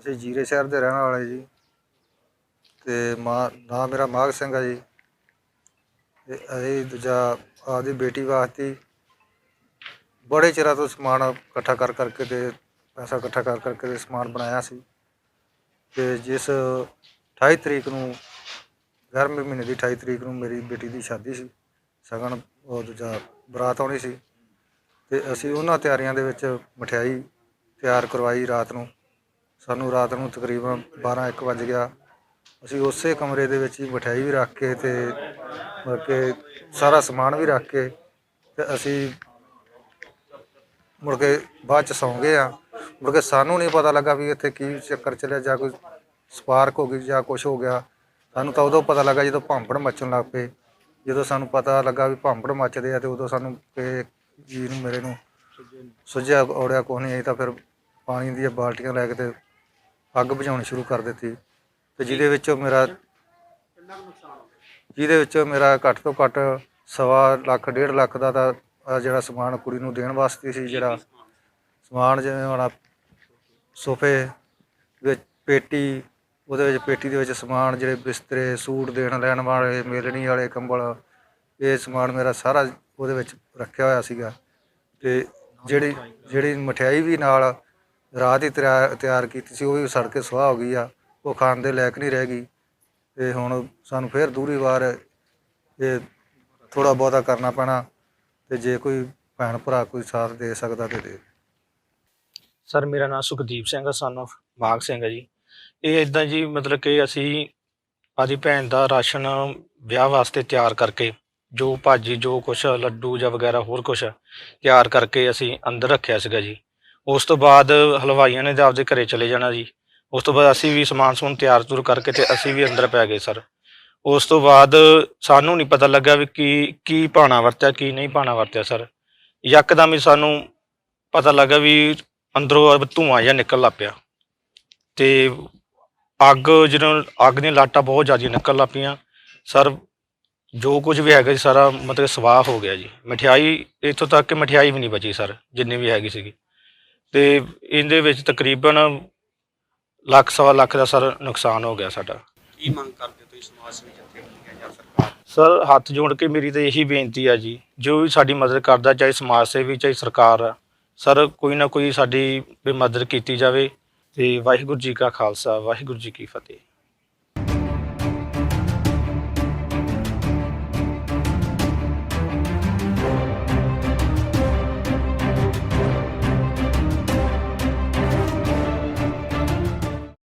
ਅਸੀਂ ਜੀਰੇ ਸ਼ਹਿਰ ਦੇ ਰਹਿਣ ਵਾਲੇ ਜੀ। ਤੇ ਮਾਂ ਨਾਮ ਮੇਰਾ ਮਾਘ ਸਿੰਘ ਆ ਜੀ। ਤੇ ਅਸੀਂ ਦੂਜਾ ਆਪਦੀ ਬੇਟੀ ਵਾਸਤੇ ਬੜੇ ਚਿਰਾਂ ਤੋਂ ਸਮਾਨ ਇਕੱਠਾ ਕਰ ਕਰਕੇ ਤੇ ਪੈਸਾ ਇਕੱਠਾ ਕਰ ਕਰਕੇ ਤੇ ਸਮਾਨ ਬਣਾਇਆ ਸੀ। ਤੇ ਜਿਸ 28 ਤਰੀਕ ਨੂੰ, ਗਰਮੀ ਮਹੀਨੇ ਦੀ 28 ਤਰੀਕ ਨੂੰ ਮੇਰੀ ਬੇਟੀ ਦੀ ਸ਼ਾਦੀ ਸੀ। ਸਗਨ ਉਹ ਦੂਜਾ ਬਰਾਤ ਆਉਣੀ ਸੀ। ਤੇ ਅਸੀਂ ਉਹਨਾਂ ਤਿਆਰੀਆਂ ਦੇ ਵਿੱਚ ਮਠਿਆਈ ਤਿਆਰ ਕਰਵਾਈ ਰਾਤ ਨੂੰ। ਸਾਨੂੰ ਰਾਤ ਨੂੰ ਤਕਰੀਬਨ 12 1 ਵੱਜ ਗਿਆ। ਅਸੀਂ ਉਸੇ ਕਮਰੇ ਦੇ ਵਿੱਚ ਹੀ ਮਠਿਆਈ ਵੀ ਰੱਖ ਕੇ ਤੇ ਮਤਲਬ ਕਿ ਸਾਰਾ ਸਮਾਨ ਵੀ ਰੱਖ ਕੇ ਤੇ ਅਸੀਂ ਮੁੜ ਕੇ ਬਾਅਦ ਚ ਸੌਂ ਗਏ ਆ ਮੁੜ ਕੇ ਸਾਨੂੰ ਨਹੀਂ ਪਤਾ ਲੱਗਾ ਵੀ ਇੱਥੇ ਕੀ ਚੱਕਰ ਚੱਲਿਆ ਜਾਂ ਕੋਈ ਸਪਾਰਕ ਹੋ ਗਈ ਜਾਂ ਕੁਝ ਹੋ ਗਿਆ। ਸਾਨੂੰ ਤਾਂ ਉਦੋਂ ਪਤਾ ਲੱਗਾ ਜਦੋਂ ਭਾਂਪੜ ਮੱਚਣ ਲੱਗ ਪਏ। ਜਦੋਂ ਸਾਨੂੰ ਪਤਾ ਲੱਗਾ ਵੀ ਭਾਂਪੜ ਮੱਚਦੇ ਆ ਤੇ ਉਦੋਂ ਸਾਨੂੰ ਕਿ ਜੀ ਨੂੰ ਮੇਰੇ ਨੂੰ ਸੁੱਝਿਆ ਔੜਿਆ ਕੁਛ ਨਹੀਂ ਆਈ ਤਾਂ ਫਿਰ ਪਾਣੀ ਦੀਆਂ ਬਾਲਟੀਆਂ ਲੈ ਕੇ ਤੇ ਅੱਗ ਬੁਝਾਉਣੀ ਸ਼ੁਰੂ ਕਰ ਦਿੱਤੀ ਤੇ ਜਿਹਦੇ ਵਿੱਚੋਂ ਮੇਰਾ ਜਿਹਦੇ ਵਿੱਚੋਂ ਮੇਰਾ ਘੱਟ ਤੋਂ ਘੱਟ ਸਵਾ ਲੱਖ, ਡੇਢ ਲੱਖ ਦਾ ਤਾਂ ਜਿਹੜਾ ਸਮਾਨ ਕੁੜੀ ਨੂੰ ਦੇਣ ਵਾਸਤੇ ਸੀ, ਜਿਹੜਾ ਸਮਾਨ ਜਿਵੇਂ ਹੁਣ ਸੋਫੇ ਵਿੱਚ ਪੇਟੀ, ਉਹਦੇ ਵਿੱਚ ਪੇਟੀ ਦੇ ਵਿੱਚ ਸਮਾਨ ਜਿਹੜੇ ਬਿਸਤਰੇ, ਸੂਟ ਦੇਣ, ਲੈਣ ਵਾਲੇ, ਮੇਲਣੀ ਵਾਲੇ, ਕੰਬਲ, ਇਹ ਸਮਾਨ ਮੇਰਾ ਸਾਰਾ ਉਹਦੇ ਵਿੱਚ ਰੱਖਿਆ ਹੋਇਆ ਸੀਗਾ ਤੇ ਜਿਹੜੀ ਜਿਹੜੀ ਮਠਿਆਈ ਵੀ ਨਾਲ ਰਾਹ ਹੀ ਤਿਆਰ ਤਿਆਰ ਕੀਤੀ ਸੀ, ਉਹ ਵੀ ਸੜ ਕੇ ਸੁਆਹ ਹੋ ਗਈ ਆ, ਉਹ ਖਾਣ ਦੇ ਲਾਇਕ ਨਹੀਂ ਰਹਿ ਗਈ ਤੇ ਹੁਣ ਸਾਨੂੰ ਫੇਰ ਦੂਰੀ ਵਾਰ ਇਹ ਥੋੜਾ ਬਹੁਤਾ ਕਰਨਾ ਪੈਣਾ ਤੇ ਜੇ ਕੋਈ ਭੈਣ ਭਰਾ ਕੋਈ ਸਾਥ ਦੇ ਸਕਦਾ ਤੇ ਦੇ। ਸਰ, ਮੇਰਾ ਨਾਮ ਸੁਖਦੀਪ ਸਿੰਘ ਆ ਸਨ of ਮਾਘ ਸਿੰਘ ਹੈ ਜੀ। ਇਹ ਇਦਾਂ ਜੀ, ਮਤਲਬ ਕਿ ਅਸੀਂ ਆਦੀ ਭੈਣ ਦਾ ਰਾਸ਼ਨ ਵਿਆਹ ਵਾਸਤੇ ਤਿਆਰ ਕਰਕੇ, ਜੋ ਭਾਜੀ ਜੋ ਕੁਛ, ਲੱਡੂ ਜਾਂ ਵਗੈਰਾ ਹੋਰ ਕੁਛ ਤਿਆਰ ਕਰਕੇ ਅਸੀਂ ਅੰਦਰ ਰੱਖਿਆ ਸੀਗਾ ਜੀ। ਉਸ ਤੋਂ ਬਾਅਦ ਹਲਵਾਈਆਂ ਨੇ ਤਾਂ ਆਪਦੇ ਘਰੇ ਚਲੇ ਜਾਣਾ ਜੀ। ਉਸ ਤੋਂ ਬਾਅਦ ਅਸੀਂ ਵੀ ਸਮਾਨ ਸਮੂਨ ਤਿਆਰ ਤੁਰ ਕਰਕੇ ਤੇ ਅਸੀਂ ਵੀ ਅੰਦਰ ਪੈ ਗਏ ਸਰ। ਉਸ ਤੋਂ ਬਾਅਦ ਸਾਨੂੰ ਨਹੀਂ ਪਤਾ ਲੱਗਾ ਵੀ ਕੀ ਕੀ ਪਾਣਾ ਵਰਤਿਆ, ਕੀ ਨਹੀਂ ਪਾਣਾ ਵਰਤਿਆ ਸਰ। ਯਕਦਮ ਹੀ ਸਾਨੂੰ ਪਤਾ ਲੱਗਾ ਵੀ ਅੰਦਰੋਂ ਧੂੰਆਂ ਜਿਹਾ ਨਿਕਲ ਲੱਗ ਪਿਆ। ਤੇ ਅੱਗ ਜਦੋਂ, ਅੱਗ ਦੀਆਂ ਲਾਟਾਂ ਬਹੁਤ ਜ਼ਿਆਦਾ ਨਿਕਲ ਲੱਗ ਪਈਆਂ। ਸਰ, ਜੋ ਕੁਝ ਵੀ ਹੈਗਾ ਜੀ ਸਾਰਾ ਮਤਲਬ ਸਵਾਹ ਹੋ ਗਿਆ ਜੀ। ਮਠਿਆਈ, ਇੱਥੋਂ ਤੱਕ ਕਿ ਮਠਿਆਈ ਵੀ ਨਹੀਂ ਬਚੀ ਸਰ, ਜਿੰਨੀ ਵੀ ਹੈਗੀ ਸੀਗੀ। ਤੇ ਇਹਦੇ ਵਿੱਚ ਤਕਰੀਬਨ ਲੱਖ ਸਵਾ ਲੱਖ ਦਾ ਸਰ ਨੁਕਸਾਨ ਹੋ ਗਿਆ ਸਾਡਾ। ਕੀ ਮੰਗ ਕਰਦੇ ਹੋ ਤੁਸੀਂ ਸਮਾਜ ਸੇਵੀ ਜਥੇਬੰਦੀਆਂ ਜਾਂ ਸਰਕਾਰ ਸਰ ਹੱਥ ਜੋੜ ਕੇ ਮੇਰੀ ਤਾਂ ਇਹੀ ਬੇਨਤੀ ਆ ਜੀ ਜੋ ਵੀ ਸਾਡੀ ਮਦਦ ਕਰਦਾ ਚਾਹੇ ਸਮਾਜ ਸੇਵੀ ਚਾਹੇ ਸਰਕਾਰ ਆ ਸਰ ਕੋਈ ਨਾ ਕੋਈ ਸਾਡੀ ਵੀ ਮਦਦ ਕੀਤੀ ਜਾਵੇ। ਤੇ ਵਾਹਿਗੁਰੂ ਜੀ ਕਾ ਖਾਲਸਾ ਵਾਹਿਗੁਰੂ ਜੀ ਕੀ ਫਤਿਹ।